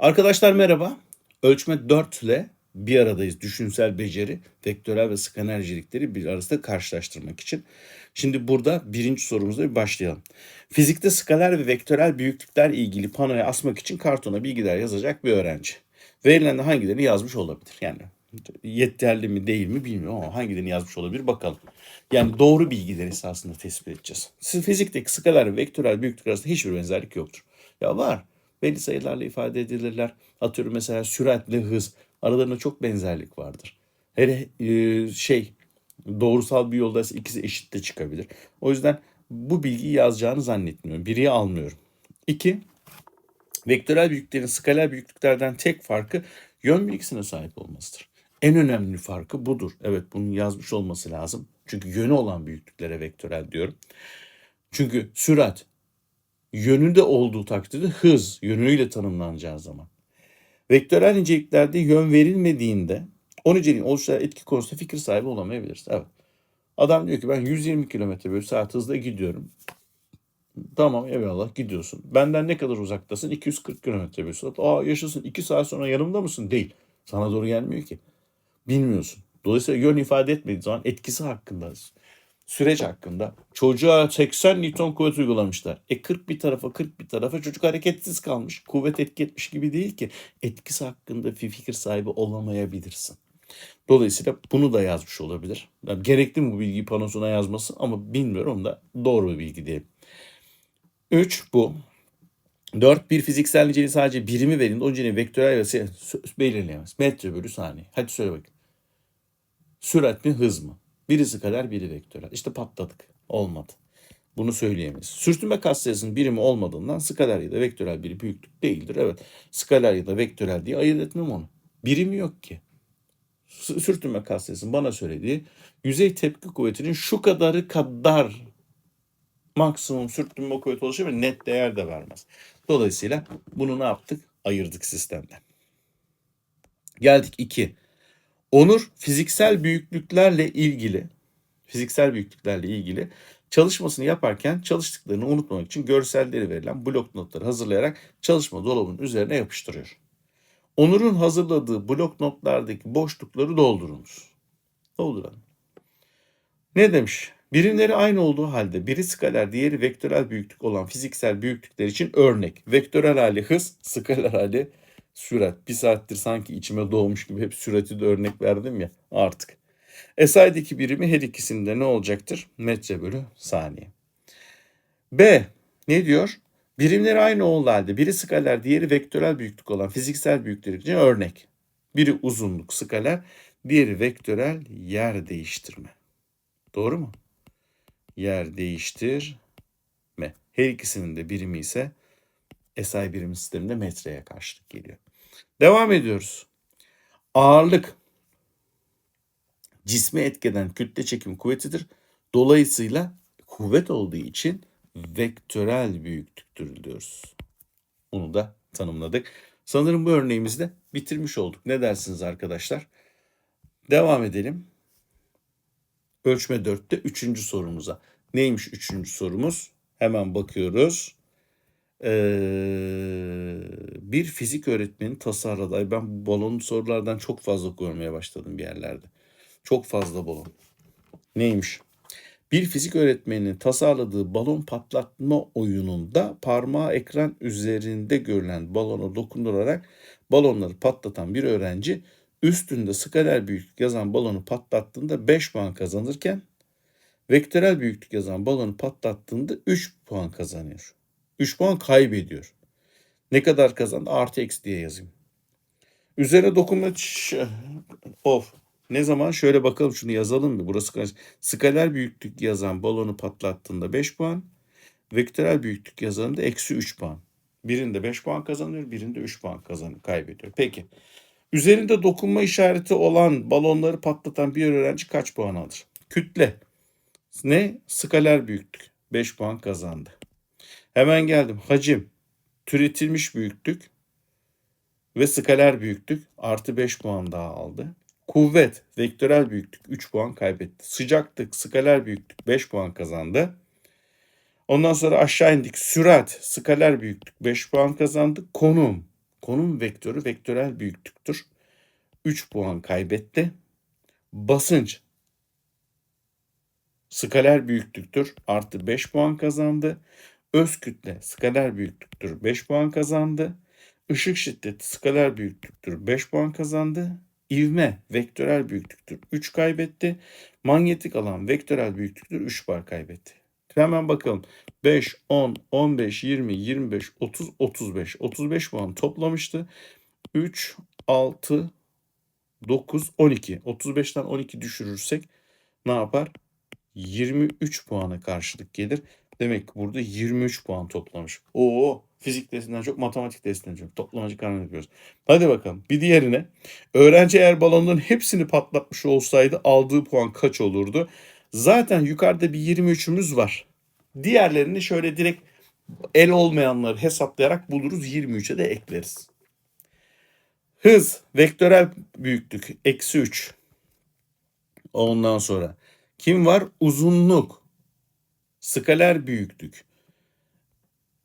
Arkadaşlar merhaba. Ölçme 4 ile bir aradayız. Düşünsel beceri, vektörel ve skanercilikleri bir arasında karşılaştırmak için. Şimdi burada birinci sorumuzla bir başlayalım. Fizikte skaler ve vektörel büyüklükler ilgili panoya asmak için kartona bilgiler yazacak bir öğrenci. Verilen hangilerini yazmış olabilir? Yani yeterli mi değil mi bilmiyorum ama hangilerini yazmış olabilir bakalım. Yani doğru bilgileri esasında tespit edeceğiz. Siz fizikteki skaler ve vektörel büyüklük arasında hiçbir benzerlik yoktur. Ya var. Belli sayılarla ifade edilirler. Atıyorum mesela süratle hız. Aralarında çok benzerlik vardır. Hele e, şey doğrusal bir yoldaysa ikisi eşit de çıkabilir. O yüzden bu bilgiyi yazacağını zannetmiyorum. Biriyi almıyorum. İki, vektörel büyüklüklerin skaler büyüklüklerden tek farkı yön bilgisine sahip olmasıdır. En önemli farkı budur. Evet bunu yazmış olması lazım. Çünkü yönü olan büyüklüklere vektörel diyorum. Çünkü sürat yönünde olduğu takdirde hız yönüyle tanımlanacağı zaman. Vektörel niceliklerde yön verilmediğinde o niceliğin oluşturan etki konusunda fikir sahibi olamayabiliriz. Evet. Adam diyor ki ben 120 km bölü saat hızla gidiyorum. Tamam eyvallah gidiyorsun. Benden ne kadar uzaktasın? 240 km bölü saat. Aa yaşasın 2 saat sonra yanımda mısın? Değil. Sana doğru gelmiyor ki. Bilmiyorsun. Dolayısıyla yön ifade etmediği zaman etkisi hakkında süreç hakkında çocuğa 80 Newton kuvvet uygulamışlar. E 40 bir tarafa 40 bir tarafa çocuk hareketsiz kalmış. Kuvvet etki etmiş gibi değil ki. Etkisi hakkında bir fikir sahibi olamayabilirsin. Dolayısıyla bunu da yazmış olabilir. Yani gerekli mi bu bilgiyi panosuna yazması ama bilmiyorum da doğru bir bilgi değil. 3 bu. 4 bir fiziksel niceliği sadece birimi verin. O niceliği vektörel ve se- belirleyemez. Metre bölü saniye. Hadi söyle bakayım. Sürat mi hız mı? Birisi kadar biri vektörel. İşte patladık. Olmadı. Bunu söyleyemeyiz. Sürtünme katsayısının birimi olmadığından skaler ya da vektörel bir büyüklük değildir. Evet. Skaler ya da vektörel diye ayırt etmem onu. Birimi yok ki. Sürtünme katsayısının bana söylediği yüzey tepki kuvvetinin şu kadarı kadar maksimum sürtünme kuvveti oluşur ve net değer de vermez. Dolayısıyla bunu ne yaptık? Ayırdık sistemden. Geldik 2. Onur fiziksel büyüklüklerle ilgili fiziksel büyüklüklerle ilgili çalışmasını yaparken çalıştıklarını unutmamak için görselleri verilen blok notları hazırlayarak çalışma dolabının üzerine yapıştırıyor. Onur'un hazırladığı blok notlardaki boşlukları doldurunuz. Dolduralım. Ne demiş? Birimleri aynı olduğu halde biri skaler diğeri vektörel büyüklük olan fiziksel büyüklükler için örnek. Vektörel hali hız, skaler hali sürat. Bir saattir sanki içime doğmuş gibi hep sürati de örnek verdim ya artık. SI'deki birimi her ikisinde ne olacaktır? Metre bölü saniye. B ne diyor? Birimleri aynı olduğu halde biri skaler diğeri vektörel büyüklük olan fiziksel büyüklükler için örnek. Biri uzunluk skaler, diğeri vektörel yer değiştirme. Doğru mu? Yer değiştirme. Her ikisinin de birimi ise SI birimi sisteminde metreye karşılık geliyor. Devam ediyoruz. Ağırlık cismi etkeden kütle çekim kuvvetidir. Dolayısıyla kuvvet olduğu için vektörel büyüklüktür diyoruz. Bunu da tanımladık. Sanırım bu örneğimizi de bitirmiş olduk. Ne dersiniz arkadaşlar? Devam edelim. Ölçme 4'te 3. sorumuza. Neymiş 3. sorumuz? Hemen bakıyoruz. Ee, bir fizik öğretmeni tasarladı. Ben balon sorulardan çok fazla görmeye başladım bir yerlerde. Çok fazla balon. Neymiş? Bir fizik öğretmeninin tasarladığı balon patlatma oyununda parmağı ekran üzerinde görülen balona dokundurarak balonları patlatan bir öğrenci üstünde skaler büyüklük yazan balonu patlattığında 5 puan kazanırken vektörel büyüklük yazan balonu patlattığında 3 puan kazanıyor. 3 puan kaybediyor. Ne kadar kazandı? Artı eksi diye yazayım. Üzerine dokunma of. Ne zaman? Şöyle bakalım şunu yazalım mı? Burası kaç? Skaler büyüklük yazan balonu patlattığında 5 puan. Vektörel büyüklük yazanında eksi 3 puan. Birinde 5 puan kazanıyor, birinde 3 puan kazanıyor, kaybediyor. Peki. Üzerinde dokunma işareti olan balonları patlatan bir öğrenci kaç puan alır? Kütle. Ne? Skaler büyüklük. 5 puan kazandı. Hemen geldim. Hacim. Türetilmiş büyüklük ve skaler büyüklük artı 5 puan daha aldı. Kuvvet, vektörel büyüklük 3 puan kaybetti. Sıcaklık, skaler büyüklük 5 puan kazandı. Ondan sonra aşağı indik. Sürat, skaler büyüklük 5 puan kazandı. Konum, Konum vektörü vektörel büyüklüktür. 3 puan kaybetti. Basınç skaler büyüklüktür. Artı 5 puan kazandı. Öz kütle skaler büyüklüktür. 5 puan kazandı. Işık şiddeti skaler büyüklüktür. 5 puan kazandı. İvme vektörel büyüklüktür. 3 kaybetti. Manyetik alan vektörel büyüklüktür. 3 puan kaybetti. Hemen bakalım. 5, 10, 15, 20, 25, 30, 35. 35 puan toplamıştı. 3, 6, 9, 12. 35'ten 12 düşürürsek ne yapar? 23 puana karşılık gelir. Demek ki burada 23 puan toplamış. Oo fizik testinden çok matematik testinden çok toplamacı kanunu yapıyoruz. Hadi bakalım bir diğerine. Öğrenci eğer balonların hepsini patlatmış olsaydı aldığı puan kaç olurdu? Zaten yukarıda bir 23'ümüz var. Diğerlerini şöyle direkt el olmayanları hesaplayarak buluruz. 23'e de ekleriz. Hız, vektörel büyüklük, eksi 3. Ondan sonra kim var? Uzunluk, skaler büyüklük.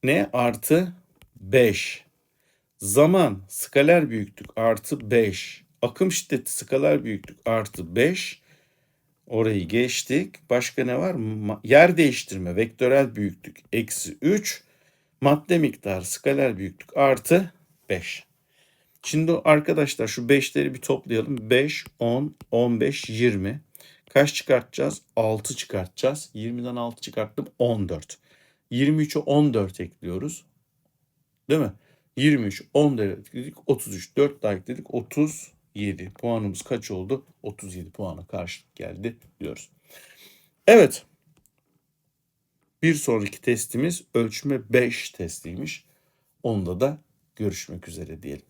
Ne? Artı 5. Zaman, skaler büyüklük artı 5. Akım şiddeti, skaler büyüklük artı 5. Orayı geçtik. Başka ne var? Yer değiştirme, vektörel büyüklük eksi 3. Madde miktarı, skaler büyüklük artı 5. Şimdi arkadaşlar şu 5'leri bir toplayalım. 5, 10, 15, 20. Kaç çıkartacağız? 6 çıkartacağız. 20'den 6 çıkarttım 14. 23'e 14 ekliyoruz. Değil mi? 23, 14 ekledik 33. 4 daha ekledik 37. Puanımız kaç oldu? 37 puana karşılık geldi diyoruz. Evet. Bir sonraki testimiz ölçme 5 testiymiş. Onda da görüşmek üzere diyelim.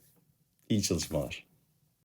İyi çalışmalar.